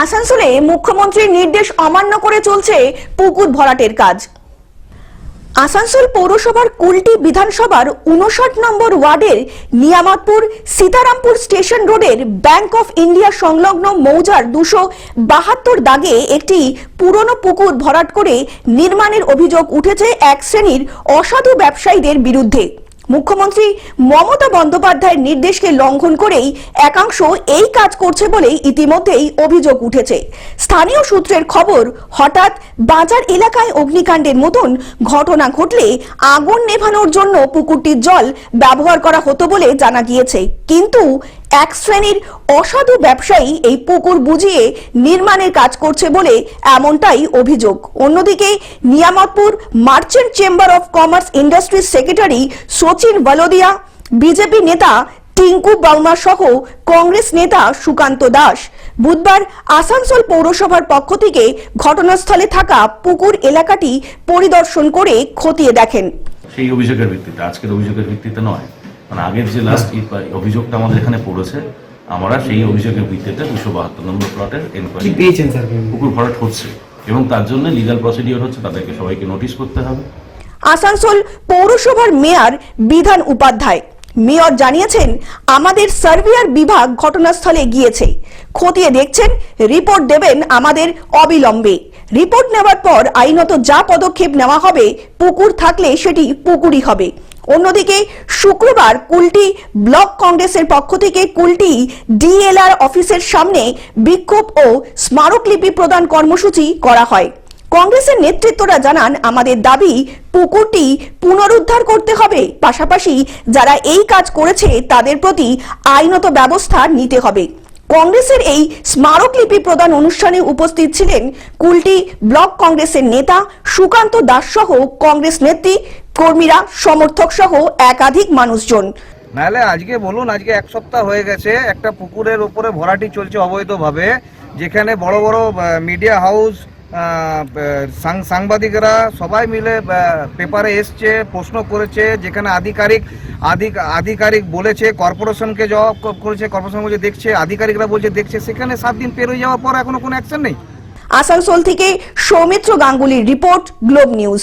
আসানসোলে মুখ্যমন্ত্রীর নির্দেশ অমান্য করে চলছে পুকুর ভরাটের কাজ। আসানসোল পৌরসভার কুলটি বিধানসভার উনষাট নম্বর ওয়ার্ডের নিয়ামতপুর সীতারামপুর স্টেশন রোডের ব্যাংক অফ ইন্ডিয়া সংলগ্ন মৌজার দুশো বাহাত্তর দাগে একটি পুরনো পুকুর ভরাট করে নির্মাণের অভিযোগ উঠেছে এক শ্রেণির অসাধু ব্যবসায়ীদের বিরুদ্ধে। মুখ্যমন্ত্রী মমতা বন্দ্যোপাধ্যায়ের নির্দেশকে লঙ্ঘন করেই একাংশ এই কাজ করছে বলেই ইতিমধ্যেই অভিযোগ উঠেছে। স্থানীয় সূত্রের খবর, হঠাৎ বাজার এলাকায় অগ্নিকাণ্ডের মতন ঘটনা ঘটলে আগুন নেভানোর জন্য পুকুরটির জল ব্যবহার করা হতো বলে জানা গিয়েছে। কিন্তু এক শ্রেণির অসাধু ব্যবসায়ী এই পুকুর বুঝিয়ে নির্মাণের কাজ করছে বলে এমনটাই অভিযোগ। অন্যদিকে Niyamatpur merchant chamber of commerce industries secretary Sachin Balodia, BJP নেতা টিঙ্কু বাউমা সহ কংগ্রেস নেতা সুকান্ত দাস বুধবার আসানসোল পৌরসভার পক্ষ থেকে ঘটনাস্থলে থাকা পুকুর এলাকাটি পরিদর্শন করে খতিয়ে দেখেন। সেই অভিযোগের ভিত্তিতে, আজকের অভিযোগের ভিত্তিতে নয়। মানে আগের যে লাস্ট অভিযোগটা আমাদের এখানে পড়েছে আমরা সেই অভিযোগের ভিত্তিতে দুশো বাহাত্তর নম্বর প্লটের কি এনকোয়ারি পেয়েছেন স্যার পুকুর ভরাট হচ্ছে। এবং তার জন্য লিগাল প্রসিডিওর হচ্ছে তাদেরকে সবাইকে নোটিশ করতে হবে। আসানসোল পৌরসভার মেয়র বিধান উপাধ্যায়। মেয়র জানিয়েছেন আমাদের সার্ভিয়ার বিভাগ ঘটনাস্থলে গিয়েছে। খতিয়ে দেখছেন রিপোর্ট দেবেন আমাদের অবিলম্বে। রিপোর্ট নেওয়ার পর আইনত যা পদক্ষেপ নেওয়া হবে পুকুর থাকলে সেটি পুকুরই হবে। অন্যদিকে শুক্রবার কুলটি ব্লক কংগ্রেসের পক্ষ থেকে কুলটি ডিএলআর অফিসের সামনে বিক্ষোভ ও স্মারকলিপি প্রদান কর্মসূচি করা হয়। কংগ্রেসের নেতৃত্বরা জানান, আমাদের দাবি, পুকুরটি পুনরুদ্ধার করতে হবে। পাশাপাশি যারা এই কাজ করেছে, তাদের প্রতি আইনত ব্যবস্থা নিতে হবে। কংগ্রেসের এই স্মারকলিপি প্রদান অনুষ্ঠানে উপস্থিত ছিলেন কুলটি ব্লক কংগ্রেসের নেতা সুকান্ত দাস সহ কংগ্রেস নেত্রী কর্মীরা সমর্থক সহ একাধিক মানুষজন। নাহলে আজকে বলুন আজকে এক সপ্তাহ হয়ে গেছে একটা পুকুরের উপরে ভরাটি চলছে অবৈধভাবে যেখানে বড় বড় মিডিয়া হাউস সাংবাদিকরা সবাই মিলে পেপারে এসছে প্রশ্ন করেছে যেখানে আধিকারিক আধিক আধিকারিক বলেছে কর্পোরেশনকে জবাব করেছে কর্পোরেশন বলছে দেখছে আধিকারিকরা বলছে দেখছে সেখানে সাত দিন পেরোয় যাওয়ার পর এখনও কোনো অ্যাকশন নেই। আসানসোল থেকে সৌমিত্র গাঙ্গুলির রিপোর্ট গ্লোব নিউজ।